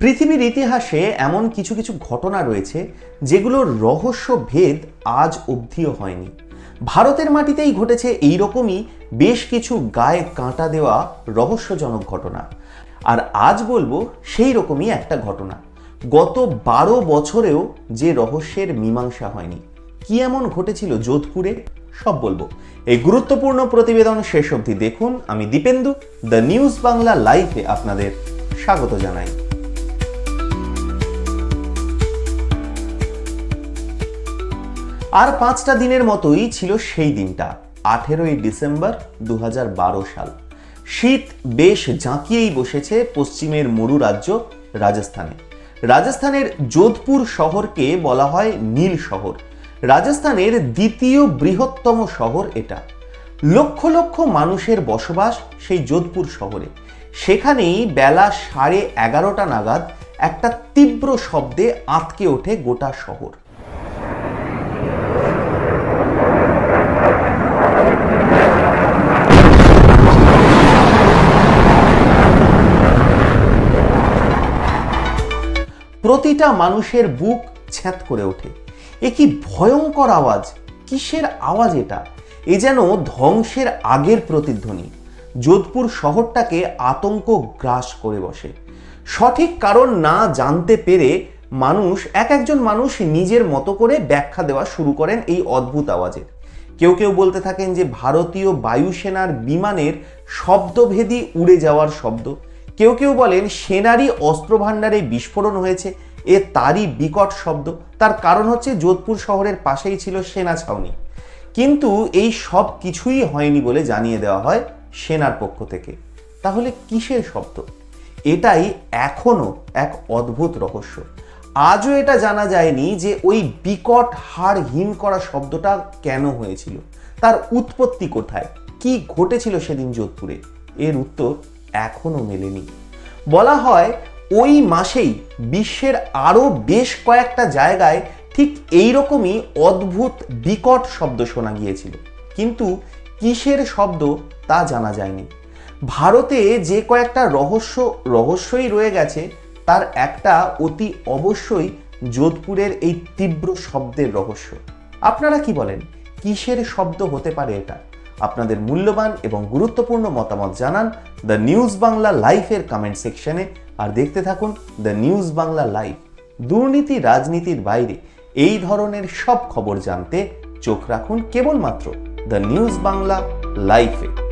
পৃথিবীর ইতিহাসে এমন কিছু কিছু ঘটনা রয়েছে যেগুলোর রহস্য ভেদ আজ অবধিও হয়নি। ভারতের মাটিতেই ঘটেছে এই রকমই বেশ কিছু গায়ে কাঁটা দেওয়া রহস্যজনক ঘটনা। আর আজ বলব সেই রকমই একটা ঘটনা। গত বারো বছরেও যে রহস্যের মীমাংসা হয়নি। কি এমন ঘটেছিল যোধপুরে? সব বলব। এই গুরুত্বপূর্ণ প্রতিবেদন শেষ অবধি দেখুন। আমি দীপেন্দু দ্য নিউজ বাংলা লাইভে আপনাদের স্বাগত জানাই। আর পাঁচটা দিনের মতোই ছিল সেই দিনটা, আঠেরোই ডিসেম্বর দু হাজার বারো সাল। শীত বেশ জাঁকিয়েই বসেছে পশ্চিমের মরু রাজ্য রাজস্থানে। রাজস্থানের যোধপুর শহরকে বলা হয় নীল শহর। রাজস্থানের দ্বিতীয় বৃহত্তম শহর এটা। লক্ষ লক্ষ মানুষের বসবাস সেই যোধপুর শহরে। সেখানেই বেলা সাড়ে এগারোটা নাগাদ একটা তীব্র শব্দে আঁতকে ওঠে গোটা শহর। প্রতিটা মানুষের বুক ছ্যাঁত করে ওঠে। এ কি ভয়ঙ্কর আওয়াজ? কিসের আওয়াজ এটা? এ যেন ধ্বংসের আগের প্রতিধ্বনি। যোধপুর শহরটাকে আতঙ্ক গ্রাস করে বসে। সঠিক কারণ না জানতে পেরে মানুষ, এক একজন মানুষ নিজের মতো করে ব্যাখ্যা দেওয়া শুরু করেন এই অদ্ভুত আওয়াজের। কেউ কেউ বলতে থাকেন যে ভারতীয় বায়ুসেনার বিমানের শব্দভেদী উড়ে যাওয়ার শব্দ। কেউ কেউ বলেন সেনারই অস্ত্রভাণ্ডারে বিস্ফোরণ হয়েছে। এ তারই বিকট শব্দ। তার কারণ হচ্ছে যোধপুর শহরের পাশেই ছিল সেনা ছাউনি। কিন্তু এই সব কিছুই হয়নি বলে জানিয়ে দেওয়া হয় সেনার পক্ষ থেকে। তাহলে কিসের শব্দ? এটাই এখনও এক অদ্ভুত রহস্য। আজও এটা জানা যায়নি যে ওই বিকট হাড় হিম করা শব্দটা কেন হয়েছিল। তার উৎপত্তি কোথায়? কি ঘটেছিল সেদিন যোধপুরে? এর উত্তর এখনও মেলেনি। বলা হয় ওই মাসেই বিশ্বের আরও বেশ কয়েকটা জায়গায় ঠিক এই রকমই অদ্ভুত বিকট শব্দ শোনা গিয়েছিল। কিন্তু কিসের শব্দ তা জানা যায়নি। ভারতে যে কয়েকটা রহস্য, রহস্যই রয়ে গেছে, তার একটা অতি অবশ্যই যোধপুরের এই তীব্র শব্দের রহস্য। আপনারা কি বলেন, কিসের শব্দ হতে পারে এটা? আপনাদের মূল্যবান এবং গুরুত্বপূর্ণ মতামত জানান দ্য নিউজ বাংলা লাইফের কমেন্ট সেকশনে। আর দেখতে থাকুন দ্য নিউজ বাংলা লাইভ দুর্নীতি, রাজনীতির বাইরে। এই ধরনের সব খবর জানতে চোখ রাখুন কেবলমাত্র দ্য নিউজ বাংলা লাইভে